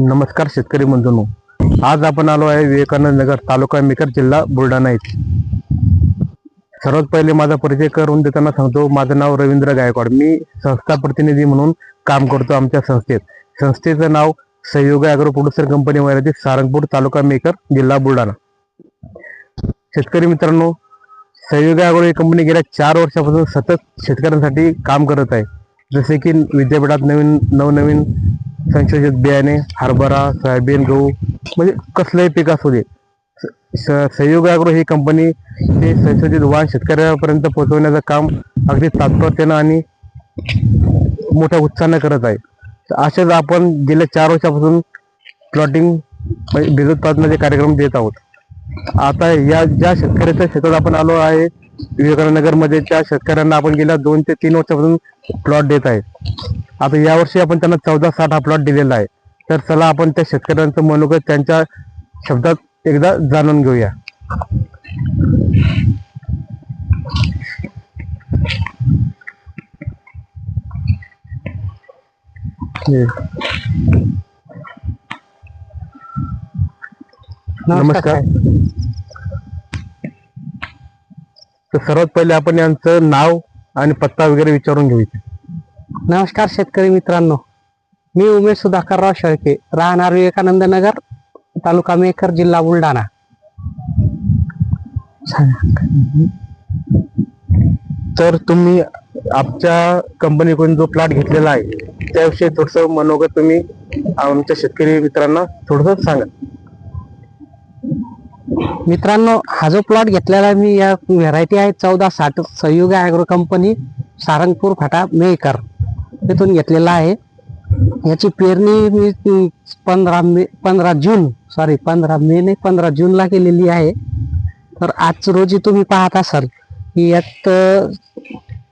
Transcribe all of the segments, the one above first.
नमस्कार शेतकरी बंधूंनो. आज आपण आलो आहे विवेकानंद नगर तालुका मेकर जिल्हा बुलढाणा येथे सर्वात पहिले माझा परिचय करून देताना सांगतो माझं नाव रवींद्र गायकवाड. मी संस्था प्रतिनिधी म्हणून काम करतो आमच्या संस्थेत. संस्थेचं नाव सहयोग अॅग्रो प्रोड्युसर कंपनी मर्यादित सारंगपूर तालुका मेकर जिल्हा बुलढाणा. शेतकरी मित्रांनो सहयोग अॅग्रो ही कंपनी गेल्या चार वर्षापासून सतत शेतकऱ्यांसाठी काम करत आहे. जसे की विद्यापीठात नवीन नवनवीन संशोधित बियाणे हरभरा सोयाबीन गहू म्हणजे कसलंही पीक असू दे. स- सहयोग अॅग्रो ही कंपनी ते संशोधित वाण शेतकऱ्यापर्यंत पोहोचवण्याचं काम अगदी तात्परतेनं आणि मोठ्या उत्साहानं करत आहे. तर असेच आपण गेल्या चार वर्षापासून प्लॉटिंग म्हणजे बीज उत्पादनाचे कार्यक्रम देत आहोत. आता या ज्या शेतकऱ्याच्या शेतात आपण आलो आहे विवेकानंद नगरमध्ये त्या शेतकऱ्यांना आपण गेल्या दोन ते तीन वर्षापासून प्लॉट देत आहे. आता यावर्षी आपण त्यांना चौदा साठ हा प्लॉट दिलेला आहे तर चला आपण त्या शेतकऱ्यांचं मनोगत त्यांच्या शब्दात एकदा जाणून घेऊया. नमस्कार तर सर्वात पहिले आपण यांचं नाव आणि पत्ता वगैरे विचारून घेऊ इथे. नमस्कार शेतकरी मित्रांनो. मी उमेश सुधाकरराव शेळके राहणार विवेकानंद नगर तालुका मेकर जिल्हा बुलढाणा. तर तुम्ही आमच्या कंपनीकडून जो प्लॉट घेतलेला आहे त्याविषयी थोडस मनोगत तुम्ही आमच्या शेतकरी मित्रांना थोडस सांगा. मित्रांनो हा जो प्लॉट घेतलेला आहे मी या व्हेरायटी आहे चौदा साठ संयुग अॅग्रो कंपनी सारंगपूर फाटा मेकर तिथून घेतलेला आहे. याची पेरणी मी पंधरा मे पंधरा जून सॉरी पंधरा मे नाही पंधरा जूनला केलेली आहे. तर आज रोजी तुम्ही पाहत असाल की यात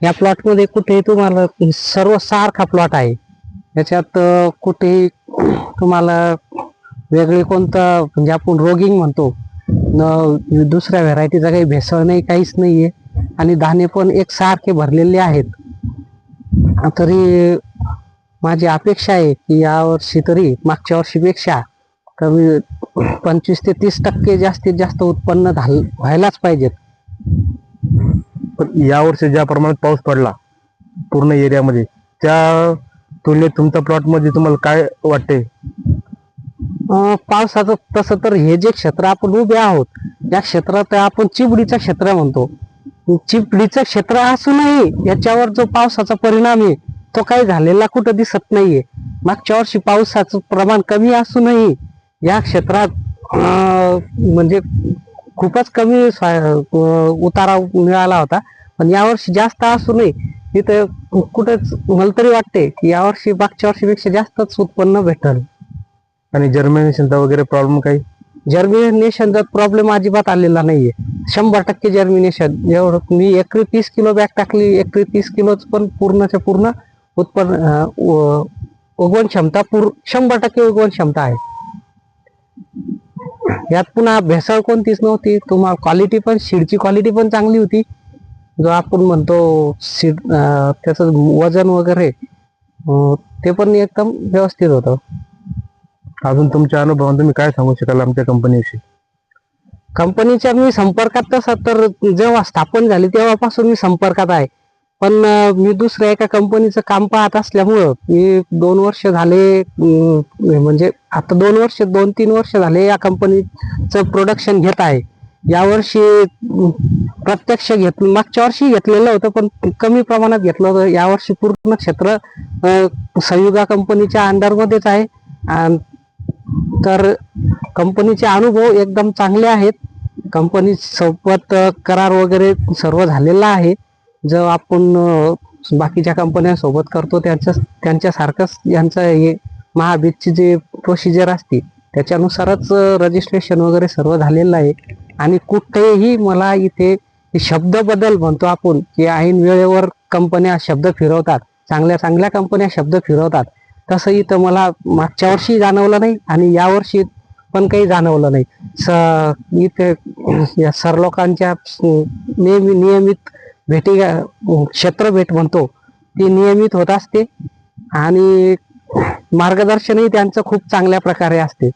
या प्लॉटमध्ये कुठेही तुम्हाला सर्व सारखा प्लॉट आहे. याच्यात कुठेही तुम्हाला वेगळे कोणतं म्हणजे आपण रोगिंग म्हणतो न दुसऱ्या व्हेरायटीचा काही भेसळ नाही काहीच नाही आहे आणि दाणे पण एक सारखे भरलेले आहेत. तरी माझी अपेक्षा आहे की यावर्षी तरी मागच्या वर्षीपेक्षा कमी पंचवीस ते तीस टक्के जास्तीत जास्त उत्पन्न झाल व्हायलाच पाहिजेत. पण यावर्षी ज्या प्रमाणात पाऊस पडला पूर्ण एरियामध्ये त्या तुलनेत तुमच्या प्लॉटमध्ये तुम्हाला काय वाटते पावसाचं तसं तर हे जे क्षेत्र आपण उभे आहोत या क्षेत्रात आपण चिबडीचं क्षेत्र म्हणतो. चिपडीचं क्षेत्र असूनही याच्यावर जो पावसाचा परिणाम आहे तो काही झालेला कुठं दिसत नाहीये. मागच्या वर्षी पावसाचं प्रमाण कमी असूनही या क्षेत्रात म्हणजे खूपच कमी उतारा मिळाला होता. पण यावर्षी जास्त असूनही तिथं कुठंच मला तरी वाटते की यावर्षी मागच्या वर्षीपेक्षा जास्तच उत्पन्न भेटल. आणि जर्मिनेशनचा वगैरे प्रॉब्लेम काही? जर्मिनेशनचा प्रॉब्लेम अजिबात आलेला नाहीये. शंभर टक्के जर्मिनेशन एवढं मी एकरी तीस किलो बॅग टाकली एकरी तीस किलोच पण पूर्णच्या पूर्ण उत्पन्न उगवण क्षमता पूर शंभर टक्के उगवण क्षमता आहे. यात पुन्हा भेसळ कोणतीच नव्हती. तुम्हाला क्वालिटी पण शीडची क्वालिटी पण चांगली होती. जो आपण म्हणतो सीड त्याचं वजन वगैरे ते पण एकदम व्यवस्थित होतं. अजून तुमच्या अनुभवातून तुम्ही काय सांगू शकाल आमच्या कंपनीविषयी कंपनीच्या मी संपर्कात तसा तर जेव्हा स्थापन झाली तेव्हापासून मी संपर्कात आहे. पण मी दुसऱ्या एका कंपनीचं काम पाहत असल्यामुळं मी दोन वर्ष झाले म्हणजे आता दोन वर्ष दोन तीन वर्ष झाले या कंपनीचं प्रोडक्शन घेत आहे. यावर्षी प्रत्यक्ष घेत मागच्या वर्षी घेतलेलं होतं पण कमी प्रमाणात घेतलं होतं. यावर्षी पूर्ण क्षेत्र संयुगा कंपनीच्या अंडरमध्येच आहे. आणि तर कंपनीचे अनुभव एकदम चांगले आहेत. कंपनी सोबत करार वगैरे सर्व झालेला आहे. जो आपण बाकीच्या कंपन्यांसोबत करतो त्यांच्या त्यांच्यासारखंच यांचं हे महाबीजची जे प्रोसिजर असते त्याच्यानुसारच रजिस्ट्रेशन वगैरे सर्व झालेलं आहे. आणि कुठेही मला इथे शब्द बदल म्हणतो आपण की ऐन वेळेवर कंपन्या शब्द फिरवतात. चांगल्या चांगल्या कंपन्या शब्द फिरवतात. तसं इथं मला मागच्या वर्षी जाणवलं नाही आणि यावर्षी पण काही जाणवलं नाही. स इथे या सर लोकांच्या नेहमी नियमित भेटी क्षेत्र भेट म्हणतो ती नियमित होत असते आणि मार्गदर्शनही त्यांचं खूप चांगल्या प्रकारे असते.